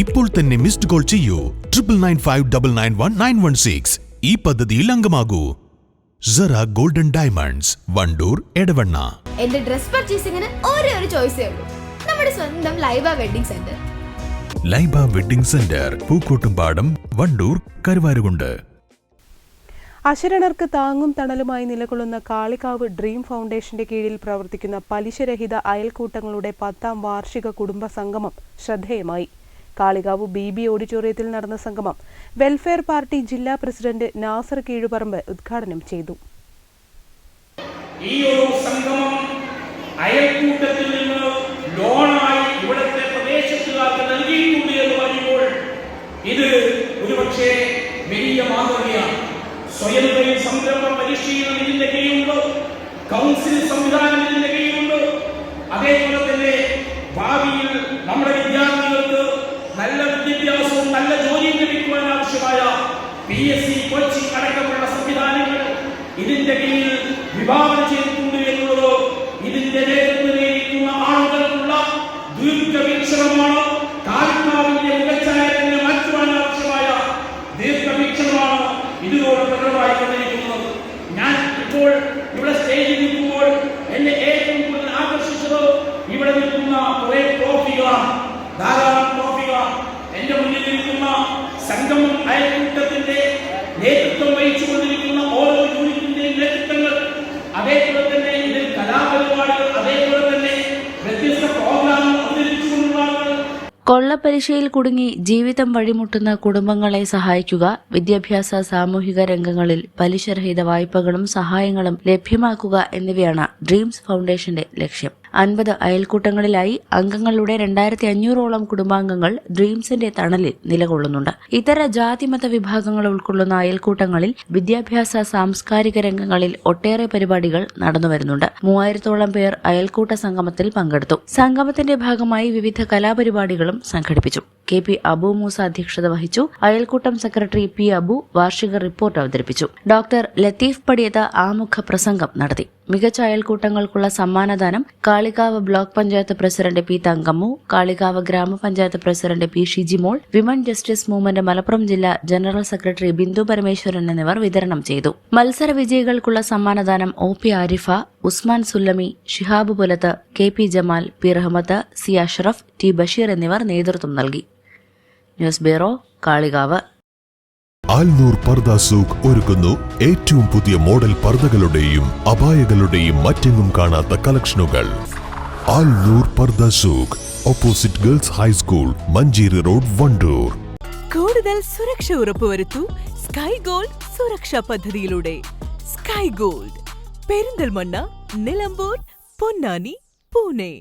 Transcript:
ഇപ്പോൾ തന്നെ missed call ചെയ്യൂ. Triple nine five double nine one nine one six ഈ പദ്ധതിയിൽ അംഗമാകൂ. Sara Golden Diamonds Wandoor Edavanna. എന്റെ ഡ്രസ് പർച്ചേസിംഗിന് ഒരേ ഒരു ചോയ്സേ ഉള്ളൂ നമ്മുടെ സ്വന്തം Laiba wedding centre Laiba wedding centre Pookkottumpadam Wandoor Karuvarakundu. അശരണർക്ക് താങ്ങും തണലുമായി നിലകൊള്ളുന്ന കാളികാവ് ഡ്രീം ഫൗണ്ടേഷന്റെ കീഴിൽ പ്രവർത്തിക്കുന്ന പലിശരഹിത അയൽക്കൂട്ടങ്ങളുടെ പത്താം വാർഷിക കുടുംബ സംഗമം ശ്രദ്ധേയമായി. കാളികാവ് ബി ബി ഓഡിറ്റോറിയത്തിൽ നടന്ന സംഗമം വെൽഫെയർ പാർട്ടി ജില്ലാ പ്രസിഡന്റ് നാസർ കീഴുപറമ്പ് ഉദ്ഘാടനം ചെയ്തു. ഈ ഒരു സംഗമം അയൽക്കൂട്ടത്തിൽ നിന്ന് ലോണായി ഇവിടുത്തെ പ്രദേശത്തുകാർക്ക് നൽകിയിട്ടുണ്ട് എന്ന് പറയുമ്പോൾ ഇത് ഒരുപക്ഷെ വലിയ മാതൃകയാണ്. സ്വയം സംരംഭ പരിശീലനം ഇതിന്റെ കൗൺസിൽ സംവിധാനം ഇതിന്റെ പി എസ് സി കോച്ചിങ് അടക്കമുള്ള സംവിധാനങ്ങൾ ഇതിന്റെ കീഴിൽ വിഭാവനം ചെയ്തിട്ടുണ്ട് എന്നുള്ളതോ ഇതിന്റെ നേതൃത്വത്തിലിരിക്കുന്ന ആളുകൾക്കുള്ള ദീർഘവീക്ഷണമാണോ കാൽക്കാവിന്റെ മുഖച്ഛായത്തിനെ മാറ്റുവാൻ ആവശ്യമായ ദീർഘവീക്ഷണമാണോ ഇതിനോട് പ്രകടമായി കൊണ്ടിരിക്കുന്നത്. ഞാൻ ഇപ്പോൾ ഇവിടെ സ്റ്റേജിൽ നിൽക്കുമ്പോൾ എന്നെ ഏറ്റവും കൂടുതൽ ആകർഷിച്ചത് ഇവിടെ നിൽക്കുന്ന കുറെ ട്രോഫികളാണ് ധാരാളം ട്രോഫികളാണ് എന്റെ മുന്നിൽ നിൽക്കുന്ന സംഗമം അയൽക്കൂട്ടത്തിന്റെ കൊള്ളപ്പലിശയിൽ കുടുങ്ങി ജീവിതം വഴിമുട്ടുന്ന കുടുംബങ്ങളെ സഹായിക്കുക വിദ്യാഭ്യാസ സാമൂഹിക രംഗങ്ങളിൽ പലിശരഹിത വായ്പകളും സഹായങ്ങളും ലഭ്യമാക്കുക എന്നിവയാണ് ഡ്രീംസ് ഫൗണ്ടേഷന്റെ ലക്ഷ്യം. അൻപത് അയൽക്കൂട്ടങ്ങളിലായി അംഗങ്ങളുടെ രണ്ടായിരത്തി അഞ്ഞൂറോളം കുടുംബാംഗങ്ങൾ ഡ്രീംസിന്റെ തണലിൽ നിലകൊള്ളുന്നുണ്ട്. ഇതര ജാതിമത വിഭാഗങ്ങൾ ഉൾക്കൊള്ളുന്ന അയൽക്കൂട്ടങ്ങളിൽ വിദ്യാഭ്യാസ സാംസ്കാരിക രംഗങ്ങളിൽ ഒട്ടേറെ പരിപാടികൾ നടന്നുവരുന്നുണ്ട്. മൂവായിരത്തോളം പേർ അയൽക്കൂട്ട സംഗമത്തിൽ പങ്കെടുത്തു. സംഗമത്തിന്റെ ഭാഗമായി വിവിധ കലാപരിപാടികളും സംഘടിപ്പിച്ചു. കെ പി അബു മൂസ അധ്യക്ഷത വഹിച്ചു. അയൽക്കൂട്ടം സെക്രട്ടറി പി അബു വാർഷിക റിപ്പോർട്ട് അവതരിപ്പിച്ചു. ഡോക്ടർ ലത്തീഫ് പടിയത ആമുഖ പ്രസംഗം നടത്തി. മികച്ച അയൽക്കൂട്ടങ്ങൾക്കുള്ള സമ്മാനദാനം Kalikavu block panchayat president P Thankammu Kalikavu ഗ്രാമപഞ്ചായത്ത് president P Shijimol women justice movement Malappuram ജില്ലാ ജനറൽ സെക്രട്ടറി ബിന്ദു പരമേശ്വരൻ എന്നിവർ വിതരണം ചെയ്തു. മത്സര വിജയികൾക്കുള്ള സമ്മാനദാനം O P Arifa Usman Sullami Shihab Pulath K P Jamal P Rahmath C Ashraf T Basheer എന്നിവർ നേതൃത്വം നൽകി. News bureau Kalikavu. Alnoor പർദ Souq ഒരുക്കുന്നു. ഏറ്റവും പുതിയ മോഡൽ പർദകളുടെയും അപായകളുടെയും മറ്റെങ്ങും കാണാത്ത കളക്ഷനുകൾ. Alnoor Pardha Souq opposite girls high school Manjeri road Wandoor. കൂടുതൽ സുരക്ഷ ഉറപ്പുവരുത്തു സ്കൈ ഗോൾഡ് സുരക്ഷാ പദ്ധതിയിലൂടെ. Sky Gold Perinthalmanna Nilambur Ponnani Pune.